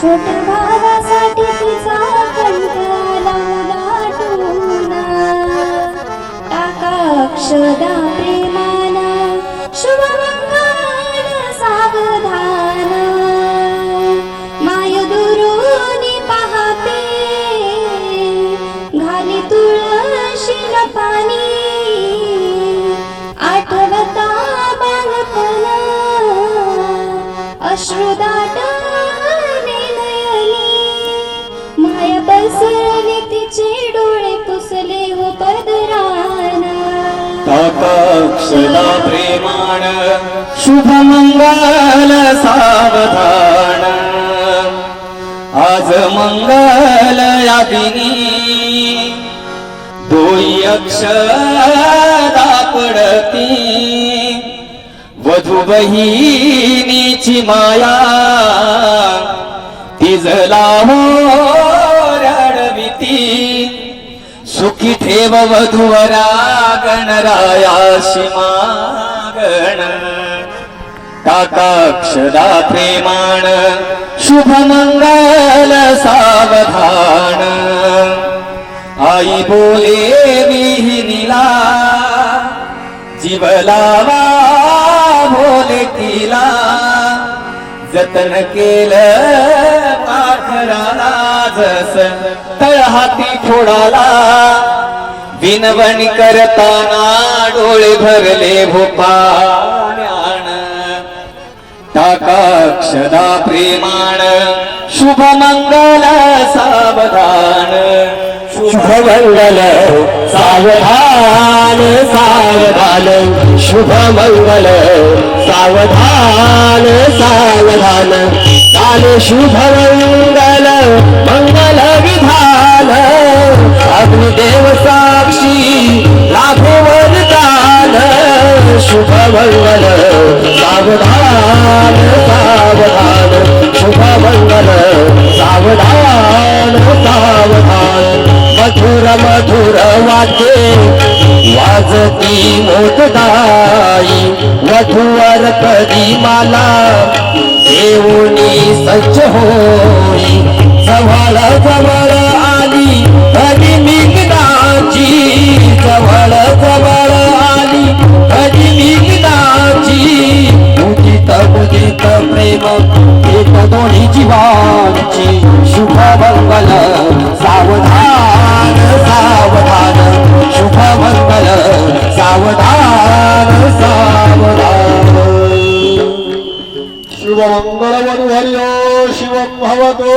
छोट्या भावासाठी तिचा ताकाक्षदा प्रेमाण। शुभ मंगल सावधान। आज मंगल यादिनी। दोई अक्षदा पडती। वधू बहिणीची माया। सुखी ठेव वधूवरा गणरायाशी मागण। टाकाक्षदा प्रेमाण शुभ मंगल सावधान। आई बोले विहिनीला जीवलावा बोले तिला जतन केलं तळहाती फोडाला. विनवण करताना डोळे भरले भोपाण्याण टाकाक्षदा प्रेमाण शुभ मंगल सावधान. शुभ मंगल सावधान सावधान. शुभ मंगल सावधान सावधान. काल शुभ मंगल मंगल विधान। अग्निदेव साक्षी लाखो वरदान शुभ मंगल सावधान सावधान। शुभ मंगल सावधान सावधान। मधुर मधुर वाटे वाजती मोठदाई वधूवर कधी माला देऊनी सज्ज होई. जवळ जवळ आली कधी निघनाची. जवळ जवळ आली कधी निघनाची. उदित उदित प्रेम एक दोन्ही जीवांची शुभ मंगल सावधान. శివమంగళమను హరియో శివం భవతో.